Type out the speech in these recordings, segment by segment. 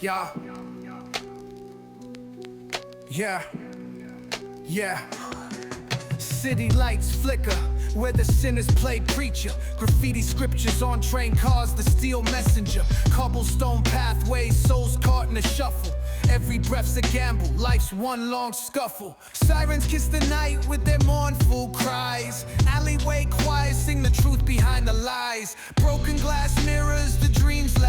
Yeah. Yeah. Yeah. City lights flicker where the sinners play preacher. Graffiti scriptures on train cars, the steel messenger. Cobblestone pathways, souls caught in a shuffle. Every breath's a gamble, life's one long scuffle. Sirens kiss the night with their mournful cries. Alleyway choirs sing the truth behind the lies. Broken glass mirrors, the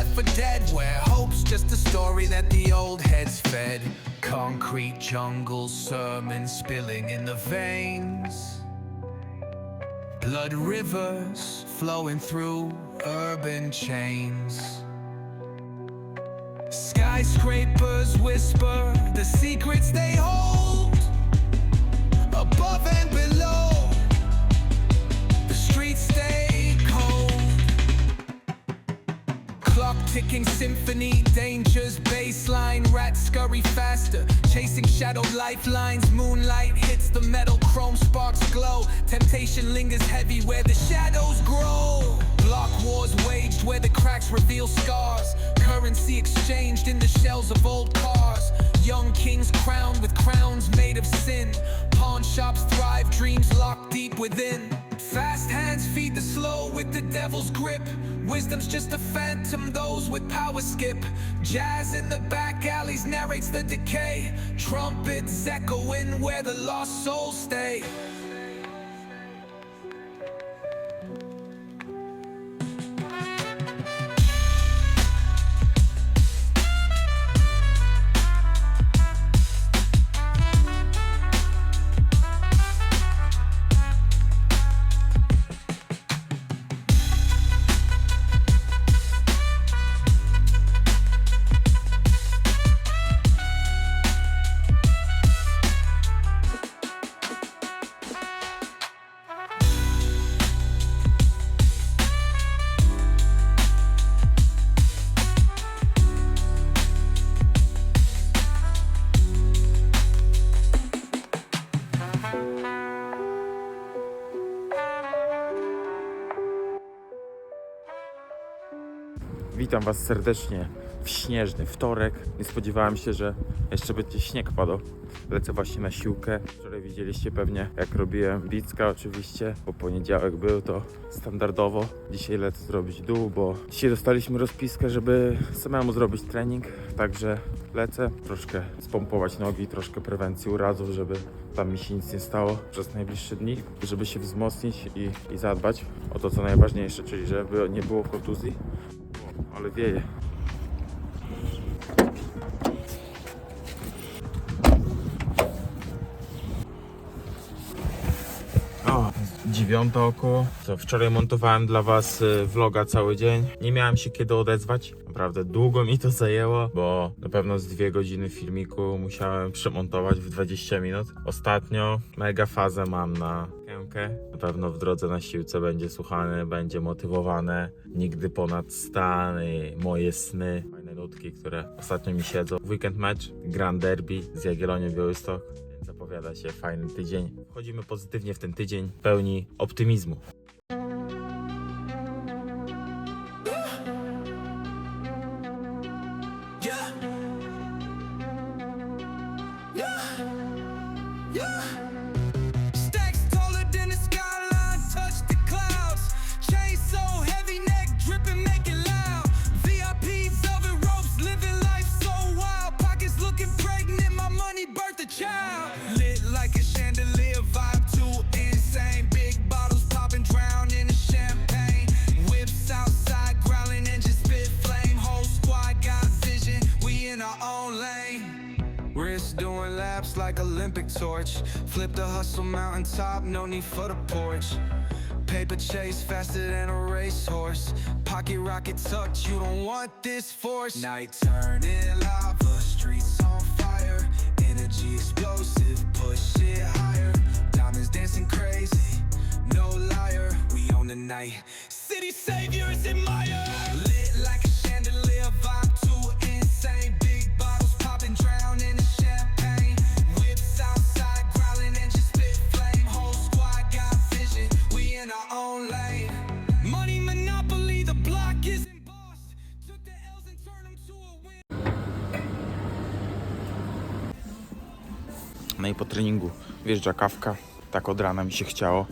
left for dead. Where hope's just a story that the old heads fed. Concrete jungle sermons spilling in the veins. Blood rivers flowing through urban chains. Skyscrapers whisper the secrets they hold above and below. The streets stay Clock ticking symphony, dangers, baseline, rats scurry faster. Chasing shadow lifelines, moonlight hits the metal, chrome sparks glow. Temptation lingers heavy where the shadows grow. Block wars waged where the cracks reveal scars. Currency exchanged in the shells of old cars. Young kings crowned with crowns made of sin. Pawn shops thrive, dreams locked deep within. Fast hands feed the slow with the devil's grip. Wisdom's just a phantom, those with power skip. Jazz in the back alleys narrates the decay. Trumpets echoing where the lost souls stay. Witam Was serdecznie w śnieżny wtorek. Nie spodziewałem się, że jeszcze będzie śnieg padał. Lecę właśnie na siłkę. Wczoraj widzieliście pewnie, jak robiłem bicka oczywiście, bo poniedziałek był to standardowo. Dzisiaj lecę zrobić dół, bo dzisiaj dostaliśmy rozpiskę, żeby samemu zrobić trening. Także lecę, troszkę spompować nogi, troszkę prewencji urazów, żeby tam mi się nic nie stało przez najbliższe dni, żeby się wzmocnić i, i zadbać o to, co najważniejsze, czyli żeby nie było kontuzji. Ale wieje. O, dziewiąta około. To wczoraj montowałem dla Was y, vloga cały dzień. Nie miałem się kiedy odezwać. Naprawdę długo mi to zajęło, bo na pewno z dwie godziny filmiku musiałem przemontować w 20 minut. Ostatnio mega fazę mam na kękę. Na pewno w drodze na siłce będzie słuchane, będzie motywowane. Nigdy ponad stan, y, moje sny. Fajne nutki, które ostatnio mi siedzą. Weekend mecz, Grand Derby z Jagiellonią Białystok. Zapowiada się fajny tydzień. Wchodzimy pozytywnie w ten tydzień, pełni optymizmu. Torch. Flip the hustle mountaintop, no need for the porch. Paper chase faster than a racehorse. Pocket rocket tucked, you don't want this force. Night turning lava, streets on fire. Energy explosive, push it higher. Diamonds dancing crazy, no liar. We own the night. City saviors admire. No i po treningu wjeżdża kawka. Tak od rana mi się chciało,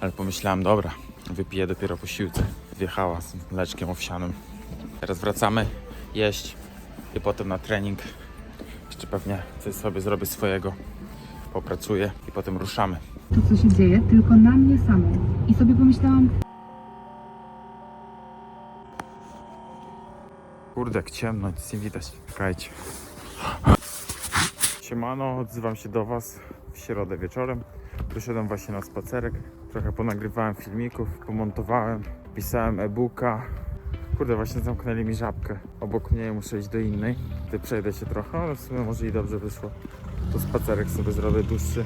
ale pomyślałem, dobra, wypiję dopiero po siłce. Wjechała z mleczkiem owsianym. Teraz wracamy jeść i potem na trening. Jeszcze pewnie coś sobie zrobię swojego, popracuję i potem ruszamy. to, co się dzieje, tylko na mnie samą. I sobie pomyślałam, Kurde, jak ciemno, nic nie widać. Czekajcie. Siemano, odzywam się do Was w środę wieczorem. Wyszedłem właśnie na spacerek. Trochę ponagrywałem filmików, pomontowałem, pisałem e-booka. Kurde, właśnie zamknęli mi żabkę. Obok mnie muszę iść do innej. Ty przejdę się trochę, ale w sumie może i dobrze wyszło. To spacerek sobie zrobię dłuższy.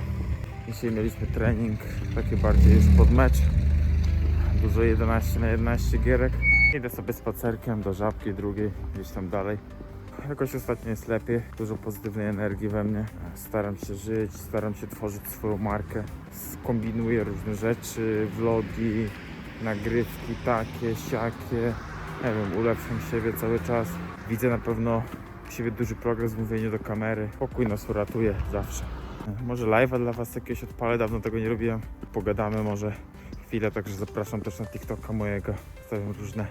Dzisiaj mieliśmy trening, taki bardziej już pod mecz. Dużo 11 na 11 gierek. Idę sobie spacerkiem do żabki drugiej, gdzieś tam dalej. Jakoś ostatnio jest lepiej, dużo pozytywnej energii we mnie. Staram się żyć, staram się tworzyć swoją markę. Kombinuję różne rzeczy, vlogi, nagrywki takie, siakie. Nie wiem, ulepszam siebie cały czas. Widzę na pewno u siebie duży progres w mówieniu do kamery. Pokój nas uratuje zawsze. Może live'a dla Was jakiegoś odpalę, dawno tego nie robiłem. Pogadamy może chwilę, także zapraszam też na TikToka mojego. Stawiam różne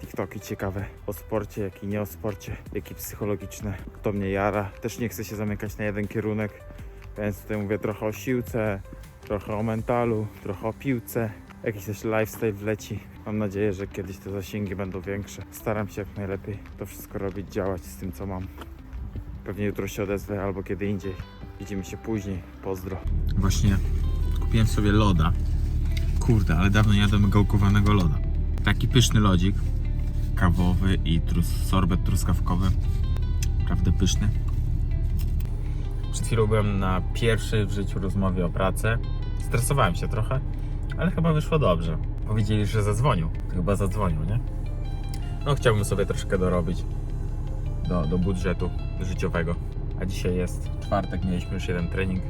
TikToki ciekawe o sporcie, jak i nie o sporcie, jak i psychologiczne. Kto mnie jara. Też nie chcę się zamykać na jeden kierunek, więc tutaj mówię trochę o siłce, trochę o mentalu, trochę o piłce. Jakiś też lifestyle wleci. Mam nadzieję, że kiedyś te zasięgi będą większe. Staram się jak najlepiej to wszystko robić, działać z tym, co mam. Pewnie jutro się odezwę albo kiedy indziej. Widzimy się później. Pozdro. Właśnie kupiłem sobie loda. Kurde, ale dawno nie jadłem gałkowanego loda. Taki pyszny lodzik. Kawowy i trus, sorbet truskawkowy. Naprawdę pyszny. Przed chwilą byłem na pierwszej w życiu rozmowie o pracę. Stresowałem się trochę, ale chyba wyszło dobrze. Powiedzieli, że zadzwonił. Chyba zadzwonił, nie? No chciałbym sobie troszkę dorobić do, do budżetu życiowego. A dzisiaj jest czwartek, mieliśmy już jeden trening.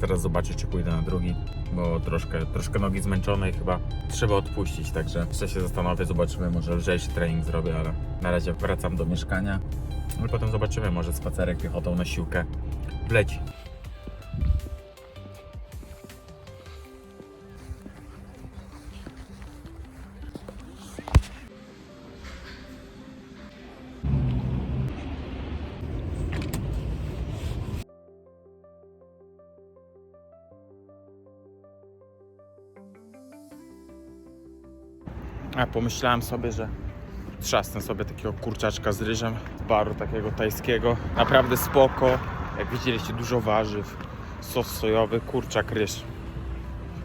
Teraz zobaczę, czy pójdę na drugi, bo troszkę, troszkę nogi zmęczone i chyba trzeba odpuścić. Także jeszcze się zastanowię, zobaczymy, może lżejszy trening zrobię, ale na razie wracam do mieszkania. No i potem zobaczymy, może spacerek piechotą na siłkę wleci. A pomyślałem sobie, że trzasnę sobie takiego kurczaczka z ryżem baru takiego tajskiego. Naprawdę spoko. Jak widzieliście, dużo warzyw, sos sojowy, kurczak, ryż.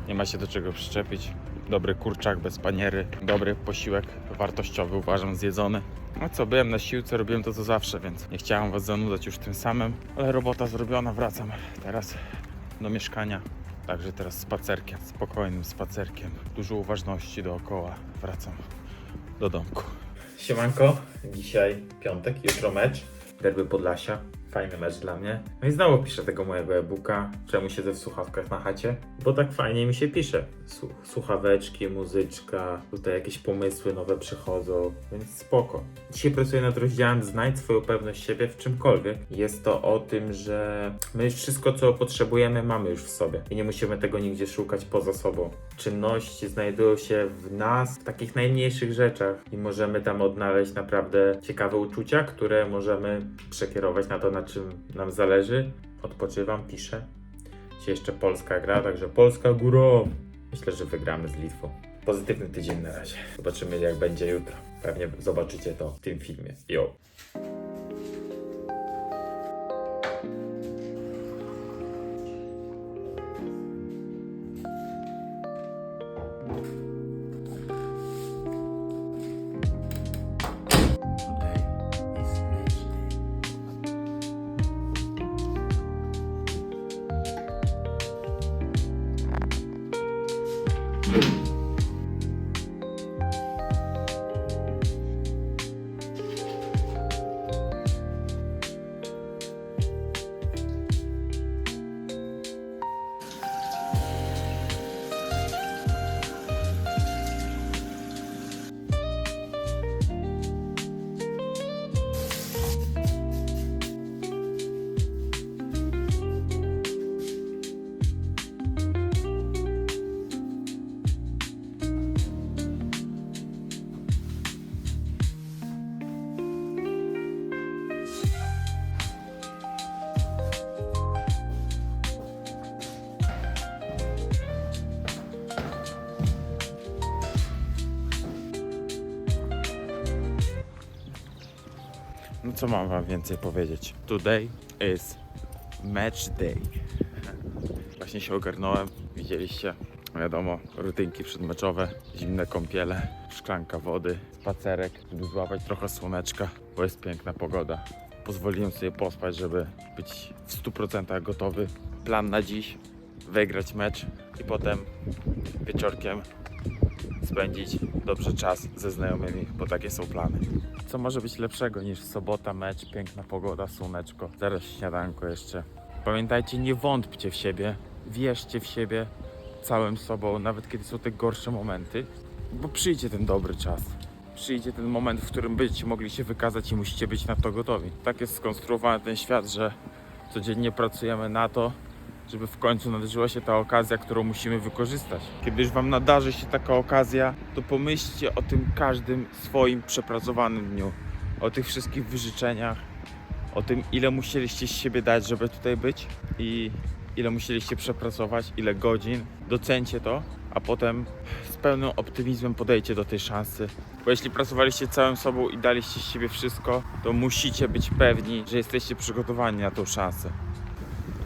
Nie ma się do czego przyczepić. Dobry kurczak bez paniery, dobry posiłek, wartościowy uważam, zjedzony. No co, byłem na siłce, robiłem to co zawsze, więc nie chciałem Was zanudzać już tym samym, ale robota zrobiona, wracam teraz do mieszkania. Także teraz spacerkiem, spokojnym spacerkiem, dużo uważności dookoła. Wracam do domku. Siemanko, dzisiaj piątek, jutro mecz. Derby Podlasia. Fajny mecz dla mnie. No i znowu piszę tego mojego e-booka. Czemu siedzę w słuchawkach na chacie? Bo tak fajnie mi się pisze. Słuchaweczki, muzyczka, tutaj jakieś pomysły nowe przychodzą, więc spoko. Dzisiaj pracuję nad rozdziałem Znajdź swoją pewność siebie w czymkolwiek. Jest to o tym, że my już wszystko, co potrzebujemy, mamy już w sobie i nie musimy tego nigdzie szukać poza sobą. Czynności znajdują się w nas, w takich najmniejszych rzeczach i możemy tam odnaleźć naprawdę ciekawe uczucia, które możemy przekierować na to, na czym nam zależy. Odpoczywam, piszę. Dzisiaj jeszcze Polska gra, także Polska górą. Myślę, że wygramy z Litwą. Pozytywny tydzień na razie. Zobaczymy jak będzie jutro. Pewnie zobaczycie to w tym filmie. Yo! No co mam wam więcej powiedzieć? Today is match day. Właśnie się ogarnąłem, widzieliście. Wiadomo, rutynki przedmeczowe, zimne kąpiele, szklanka wody, spacerek, żeby złapać trochę słoneczka, bo jest piękna pogoda. Pozwoliłem sobie pospać, żeby być w 100% gotowy. Plan na dziś, wygrać mecz i potem wieczorkiem spędzić dobrze czas ze znajomymi, bo takie są plany. Co może być lepszego niż sobota, mecz, piękna pogoda, słoneczko, zaraz śniadanko jeszcze. Pamiętajcie, nie wątpcie w siebie, wierzcie w siebie całym sobą, nawet kiedy są te gorsze momenty, bo przyjdzie ten dobry czas. Przyjdzie ten moment, w którym będziecie mogli się wykazać i musicie być na to gotowi. Tak jest skonstruowany ten świat, że codziennie pracujemy na to, żeby w końcu nadarzyła się ta okazja, którą musimy wykorzystać. Kiedy już Wam nadarzy się taka okazja, to pomyślcie o tym każdym swoim przepracowanym dniu, o tych wszystkich wyżyczeniach, o tym, ile musieliście z siebie dać, żeby tutaj być i ile musieliście przepracować, ile godzin. Docencie to, a potem z pełnym optymizmem podejdźcie do tej szansy. Bo jeśli pracowaliście całym sobą i daliście z siebie wszystko, to musicie być pewni, że jesteście przygotowani na tą szansę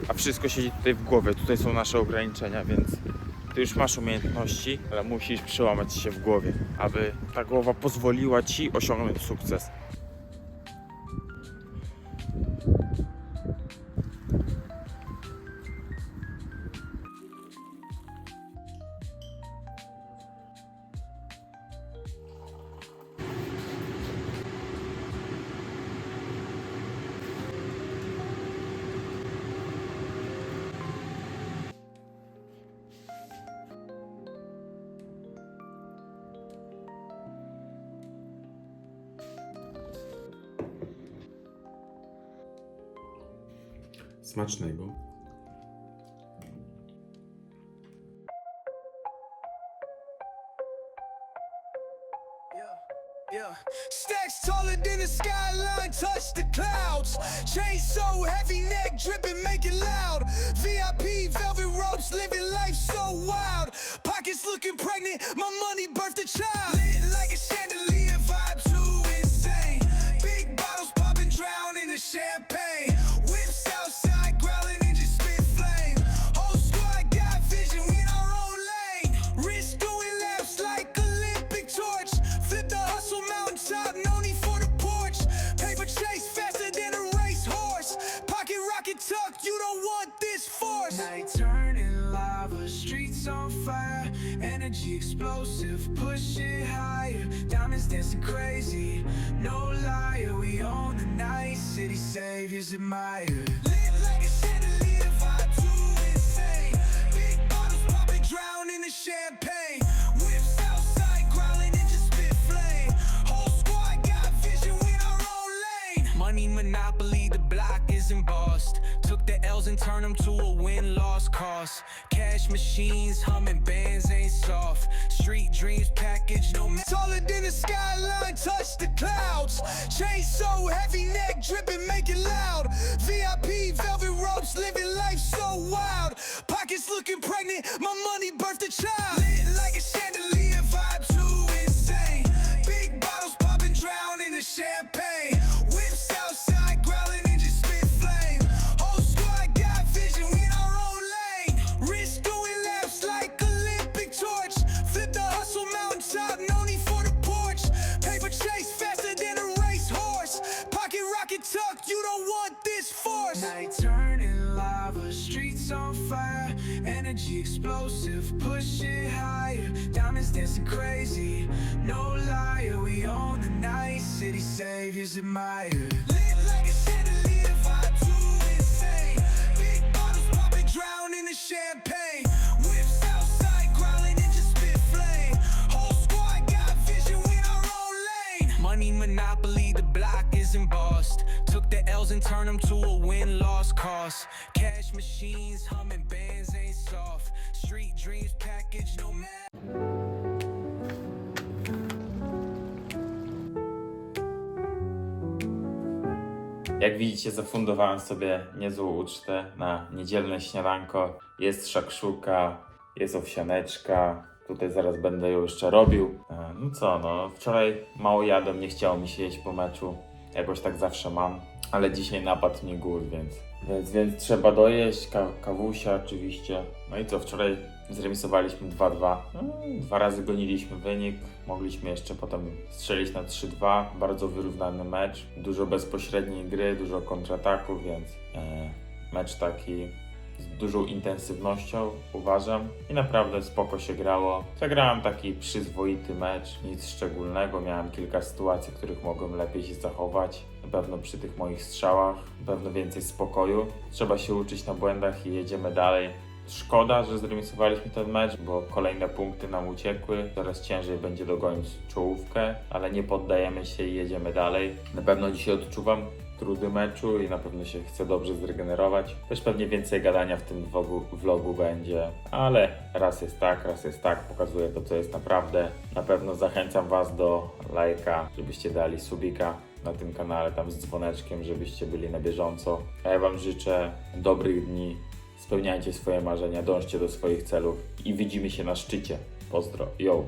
a wszystko siedzi tutaj w głowie. Tutaj są nasze ograniczenia, więc ty już masz umiejętności, ale musisz przełamać się w głowie, aby ta głowa pozwoliła ci osiągnąć sukces. Smacznego. Stacks taller than the skyline, touch the clouds. Chain so heavy, neck dripping, make it loud. VIP, velvet ropes, living life so wild. Pockets looking pregnant, my money birthed a child. Lit like a chandelier, vibe too insane. Big bottles popping, drown in the champagne. Saviors admire. Lit like a chandelier, vibe too insane. Big bottles popping, drown in the champagne. Took the L's and turned them to a win loss cost. Cash machines, humming bands ain't soft. Street dreams package, no ma- Taller than the skyline, touch the clouds. Chain so heavy, neck dripping, make it loud. VIP, velvet ropes, living life so wild. Pockets looking pregnant, my money fire. Energy explosive, push it higher. Diamonds dancing crazy, no liar. We own the night, city saviors admire. Lit like a chandelier, vibe too insane. Big bottles popping, drown in the champagne. Whips outside, growling, engine spit flame. Whole squad got vision, we our own lane. Money monopoly, the block is embossed. Took the L's and turned them to a win loss cost. Cash machines, humming bands ain't soft. Street dreams package, no matter. Jak widzicie, zafundowałem sobie niezłą ucztę na niedzielne śniadanko. Jest szakszuka, jest owsianeczka. Tutaj zaraz będę ją jeszcze robił. E, No co, no, wczoraj mało jadłem, nie chciało mi się jeść po meczu. Jakoś tak zawsze mam. Ale dzisiaj napadł mnie gór, więc, więc, więc trzeba dojeść. Ka kawusia oczywiście. No i co, wczoraj zremisowaliśmy 2-2. Mm, Dwa razy goniliśmy wynik. Mogliśmy jeszcze potem strzelić na 3-2. Bardzo wyrównany mecz. Dużo bezpośredniej gry, dużo kontrataków, więc e, mecz taki z dużą intensywnością, uważam. I naprawdę spoko się grało. Zagrałem taki przyzwoity mecz, nic szczególnego. Miałem kilka sytuacji, w których mogłem lepiej się zachować. Na pewno przy tych moich strzałach, na pewno więcej spokoju. Trzeba się uczyć na błędach i jedziemy dalej. Szkoda, że zremisowaliśmy ten mecz, bo kolejne punkty nam uciekły. Coraz ciężej będzie dogonić czołówkę, ale nie poddajemy się i jedziemy dalej. Na pewno dzisiaj odczuwam trudy meczu i na pewno się chcę dobrze zregenerować. Też pewnie więcej gadania w tym vlogu, vlogu będzie, ale raz jest tak, raz jest tak, pokazuję to, co jest naprawdę. Na pewno zachęcam Was do lajka, żebyście dali subika na tym kanale, tam z dzwoneczkiem, żebyście byli na bieżąco. A ja Wam życzę dobrych dni, spełniajcie swoje marzenia, dążcie do swoich celów i widzimy się na szczycie. Pozdro, yo!